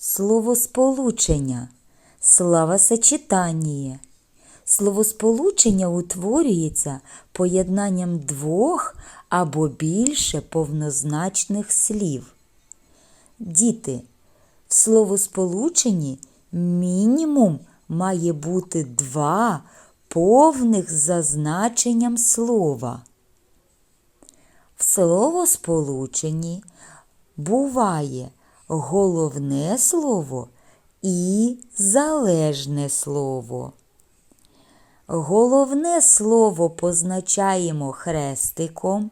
Словосполучення. Словосочетання. Словосполучення утворюється поєднанням двох або більше повнозначних слів. Діти, в словосполученні мінімум має бути два повних за значенням слова. В словосполученні буває головне слово і залежне слово. Головне слово позначаємо хрестиком,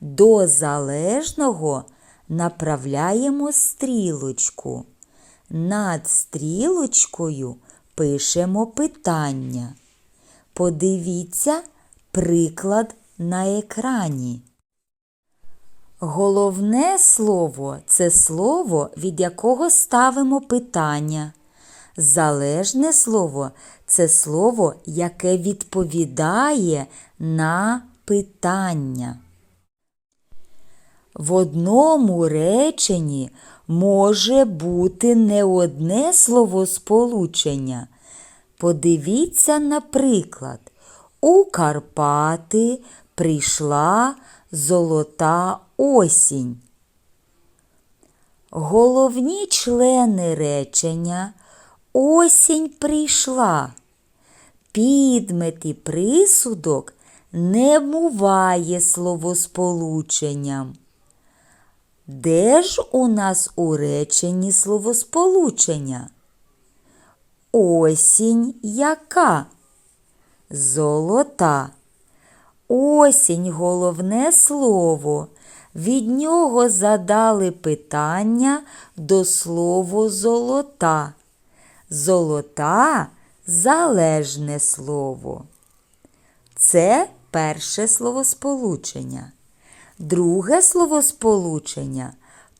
до залежного направляємо стрілочку. Над стрілочкою пишемо питання. Подивіться приклад на екрані. Головне слово це слово, від якого ставимо питання. Залежне слово це слово, яке відповідає на питання. В одному реченні може бути не одне словосполучення. Подивіться, наприклад, у Карпати прийшла золота осінь. Головні члени речення осінь прийшла. Підмет і присудок не буває словосполученням. Де ж у нас у реченні словосполучення? Осінь яка? Золота. Осінь головне слово. Від нього задали питання до слова золота. Золота залежне слово. Це перше словосполучення. Друге словосполучення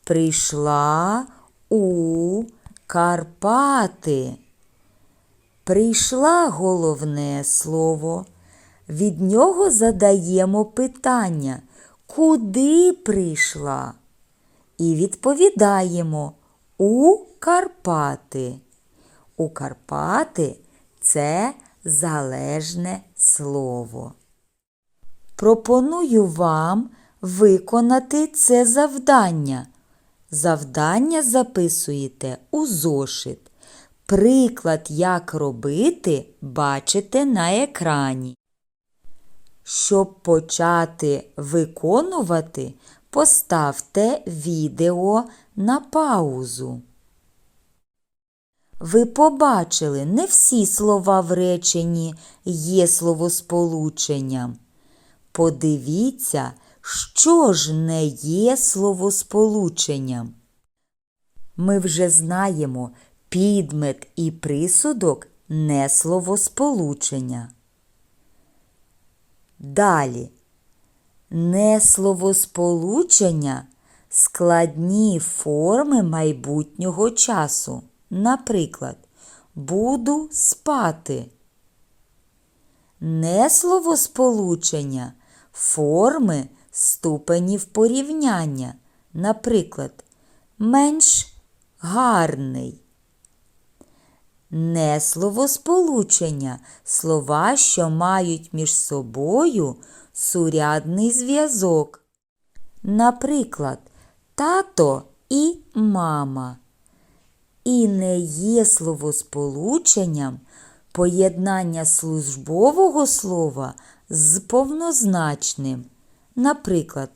прийшла у Карпати. Прийшла головне слово. Від нього задаємо питання, куди прийшла? І відповідаємо у Карпати. У Карпати це залежне слово. Пропоную вам виконати це завдання. Завдання записуєте у зошит. Приклад, як робити, бачите на екрані. Щоб почати виконувати, поставте відео на паузу. Ви побачили, не всі слова в реченні є словосполученням. Подивіться, що ж не є словосполученням. Ми вже знаємо, підмет і присудок не словосполучення. Далі. Несловосполучення складні форми майбутнього часу. Наприклад, буду спати. Несловосполучення форми ступенів порівняння. Наприклад, менш гарний. Несловосполучення слова, що мають між собою сурядний зв'язок. Наприклад, тато і мама. І не є словосполученням поєднання службового слова з повнозначним. Наприклад,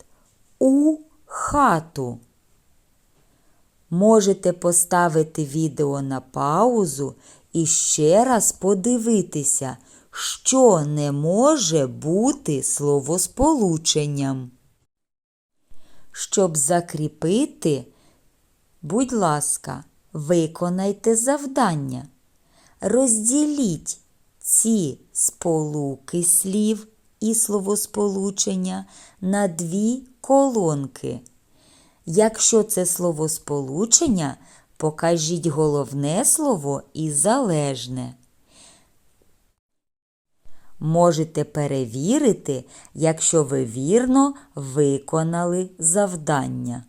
у хату. Можете поставити відео на паузу і ще раз подивитися, що не може бути словосполученням. Щоб закріпити, будь ласка, виконайте завдання. Розділіть ці сполуки слів і словосполучення на дві колонки. Якщо це словосполучення, покажіть головне слово і залежне. Можете перевірити, якщо ви вірно виконали завдання.